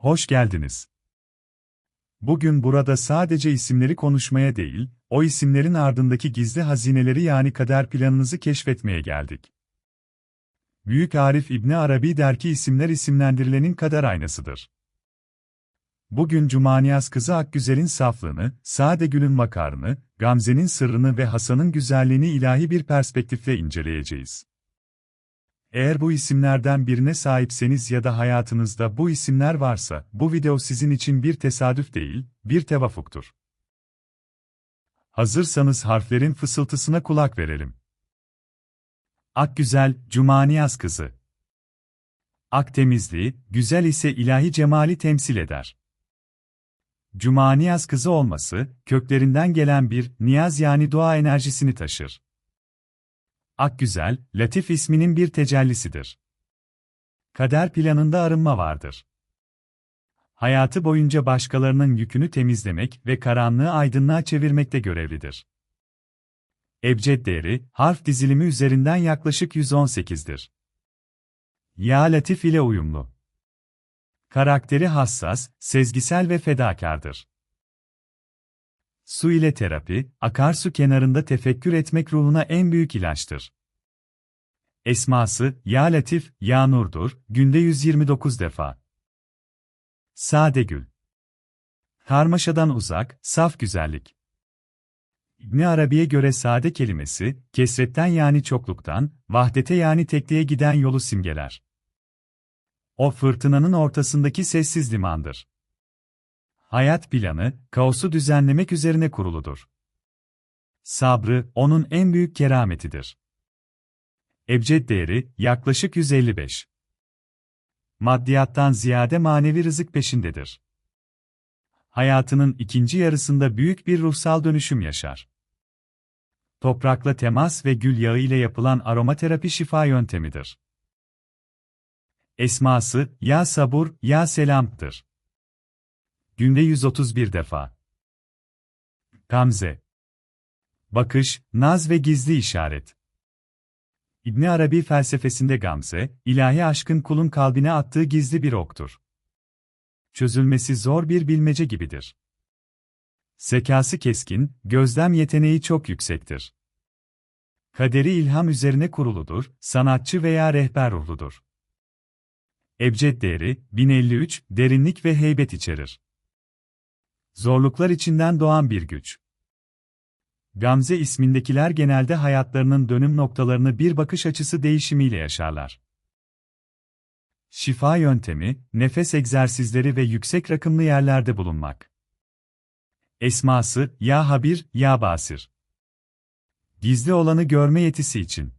Hoş geldiniz. Bugün burada sadece isimleri konuşmaya değil, o isimlerin ardındaki gizli hazineleri yani kader planınızı keşfetmeye geldik. Büyük Arif İbni Arabi der ki isimler isimlendirilenin kader aynasıdır. Bugün Cumaniyaz kızı Akgüzel'in saflığını, Sade Gül'ün makarını, Gamze'nin sırrını ve Hasan'ın güzelliğini ilahi bir perspektifle inceleyeceğiz. Eğer bu isimlerden birine sahipseniz ya da hayatınızda bu isimler varsa, bu video sizin için bir tesadüf değil, bir tevafuktur. Hazırsanız harflerin fısıltısına kulak verelim. Akgüzel, Cumaniyaz kızı. Ak temizliği, güzel ise ilahi cemali temsil eder. Cumaniyaz kızı olması, köklerinden gelen bir niyaz yani dua enerjisini taşır. Akgüzel, Latif isminin bir tecellisidir. Kader planında arınma vardır. Hayatı boyunca başkalarının yükünü temizlemek ve karanlığı aydınlığa çevirmekte görevlidir. Ebced değeri, harf dizilimi üzerinden yaklaşık 118'dir. Ya Latif ile uyumlu. Karakteri hassas, sezgisel ve fedakardır. Su ile terapi, akarsu kenarında tefekkür etmek ruhuna en büyük ilaçtır. Esması, Ya Latif, Ya Nur'dur, günde 129 defa. Sade Gül. Karmaşadan uzak, saf güzellik. İbni Arabi'ye göre sade kelimesi, kesretten yani çokluktan, vahdete yani tekliğe giden yolu simgeler. O fırtınanın ortasındaki sessiz limandır. Hayat planı, kaosu düzenlemek üzerine kuruludur. Sabrı, onun en büyük kerametidir. Ebced değeri, yaklaşık 155. Maddiyattan ziyade manevi rızık peşindedir. Hayatının ikinci yarısında büyük bir ruhsal dönüşüm yaşar. Toprakla temas ve gül yağı ile yapılan aromaterapi şifa yöntemidir. Esması, ya sabur, ya selam'tır. Günde 131 defa. Gamze. Bakış, naz ve gizli işaret. İbni Arabi felsefesinde gamze, ilahi aşkın kulun kalbine attığı gizli bir oktur. Çözülmesi zor bir bilmece gibidir. Zekası keskin, gözlem yeteneği çok yüksektir. Kaderi ilham üzerine kuruludur, sanatçı veya rehber ruhludur. Ebced değeri, 1053, derinlik ve heybet içerir. Zorluklar içinden doğan bir güç. Gamze ismindekiler genelde hayatlarının dönüm noktalarını bir bakış açısı değişimiyle yaşarlar. Şifa yöntemi, nefes egzersizleri ve yüksek rakımlı yerlerde bulunmak. Esması, ya Habir, ya Basir. Gizli olanı görme yetisi için.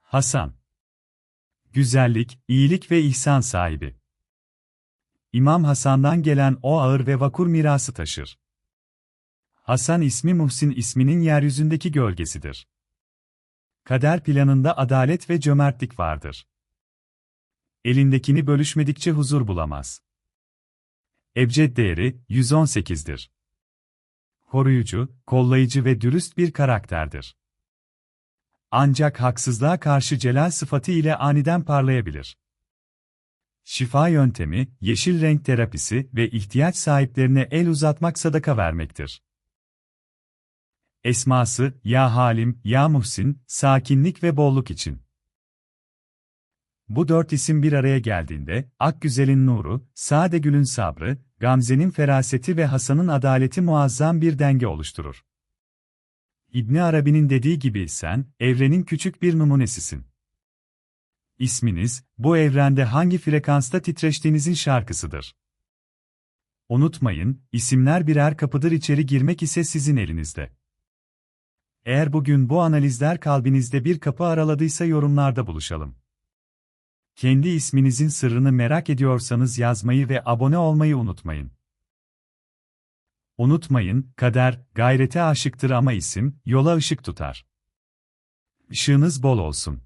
Hasan. Güzellik, iyilik ve ihsan sahibi. İmam Hasan'dan gelen o ağır ve vakur mirası taşır. Hasan ismi Muhsin isminin yeryüzündeki gölgesidir. Kader planında adalet ve cömertlik vardır. Elindekini bölüşmedikçe huzur bulamaz. Ebced değeri 118'dir. Koruyucu, kollayıcı ve dürüst bir karakterdir. Ancak haksızlığa karşı celal sıfatı ile aniden parlayabilir. Şifa yöntemi, yeşil renk terapisi ve ihtiyaç sahiplerine el uzatmak sadaka vermektir. Esması, ya Halim, ya Muhsin, sakinlik ve bolluk için. Bu dört isim bir araya geldiğinde, Akgüzel'in nuru, Sadegül'ün sabrı, Gamze'nin feraseti ve Hasan'ın adaleti muazzam bir denge oluşturur. İbni Arabi'nin dediği gibi sen, evrenin küçük bir numunesisin. İsminiz, bu evrende hangi frekansta titreştiğinizin şarkısıdır. Unutmayın, isimler birer kapıdır içeri girmek ise sizin elinizde. Eğer bugün bu analizler kalbinizde bir kapı araladıysa yorumlarda buluşalım. Kendi isminizin sırrını merak ediyorsanız yazmayı ve abone olmayı unutmayın. Unutmayın, kader, gayrete aşıktır ama isim, yola ışık tutar. Işığınız bol olsun.